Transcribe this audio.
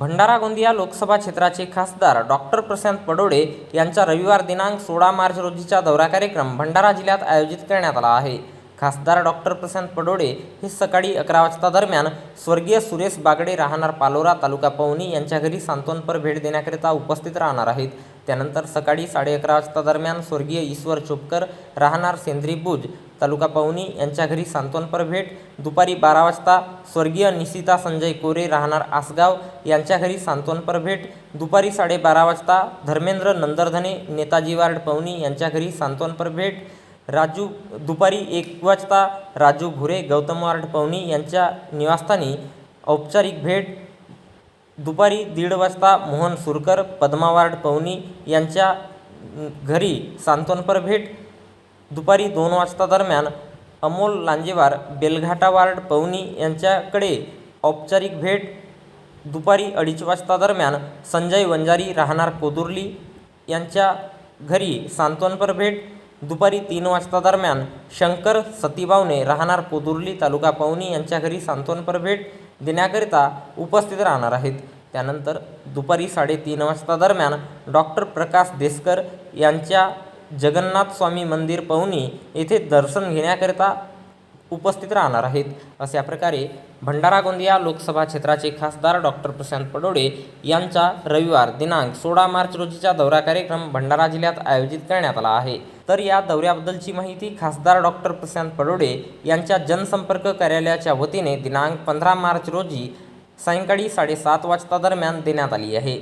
भंडारा गोंदिया लोकसभा क्षेत्राचे खासदार डॉक्टर प्रशांत पडोळे यांचा रविवार दिनांक सोळा मार्च रोजीचा दौरा कार्यक्रम भंडारा जिल्ह्यात आयोजित करण्यात आला आहे. खासदार डॉक्टर प्रशांत पडोळे हे सकाळी अकरा वाजता दरम्यान स्वर्गीय सुरेश बागडे राहणार पालोरा तालुका पवनी यांच्या घरी सांत्वनपर भेट देण्याकरिता उपस्थित राहणार आहेत. त्यानंतर सकाळी साडे अकरा वाजता दरम्यान स्वर्गीय ईश्वर चोपकर राहणार सेंद्री बुज तालुका पवनी यांच्या घरी सांत्वनपर भेट दुपारी बारा वाजता स्वर्गीय निशिता संजय कोरे राहणार आसगाव यांच्या घरी सांत्वनपर भेट दुपारी साडेबारा वाजता धर्मेंद्र नंदरधने नेताजी वार्ड पवनी यांच्या घरी सांत्वनपर भेट राजू दुपारी एक वाजता राजू घुरे गौतम वार्ड पवनी यांच्या निवासस्थानी औपचारिक भेट. दुपारी दीड वाजता मोहन सुरकर पद्मा वार्ड पवनी यांच्या घरी सांत्वनपर भेट दुपारी दोन वाजता दरम्यान अमोल लांजेवार बेलघाटा वार्ड पवनी यांच्याकडे औपचारिक भेट. दुपारी अडीच वाजता दरम्यान संजय वंजारी राहणार कोदुर्ली यांच्या घरी सांत्वनपर भेट. दुपारी तीन वाजता दरम्यान शंकर सतीबावने राहणार कोदुर्ली तालुका पवनी यांच्या घरी सांत्वनपर भेट देण्याकरिता उपस्थित राहणार आहेत. त्यानंतर दुपारी साडेतीन वाजता दरम्यान डॉक्टर प्रकाश देसकर यांच्या जगन्नाथ स्वामी मंदिर पवनी येथे दर्शन घेण्याकरिता उपस्थित राहणार आहेत. अशा प्रकारे भंडारा गोंदिया लोकसभा क्षेत्राचे खासदार डॉक्टर प्रशांत पडोडे यांचा रविवार दिनांक सोळा मार्च रोजीचा दौरा कार्यक्रम भंडारा जिल्ह्यात आयोजित करण्यात आला आहे. तर या दौऱ्याबद्दलची माहिती खासदार डॉक्टर प्रशांत पडोडे यांच्या जनसंपर्क कार्यालयाच्या वतीने दिनांक पंधरा मार्च रोजी सायंकाळी साडेसात वाजता दरम्यान देण्यात आली आहे.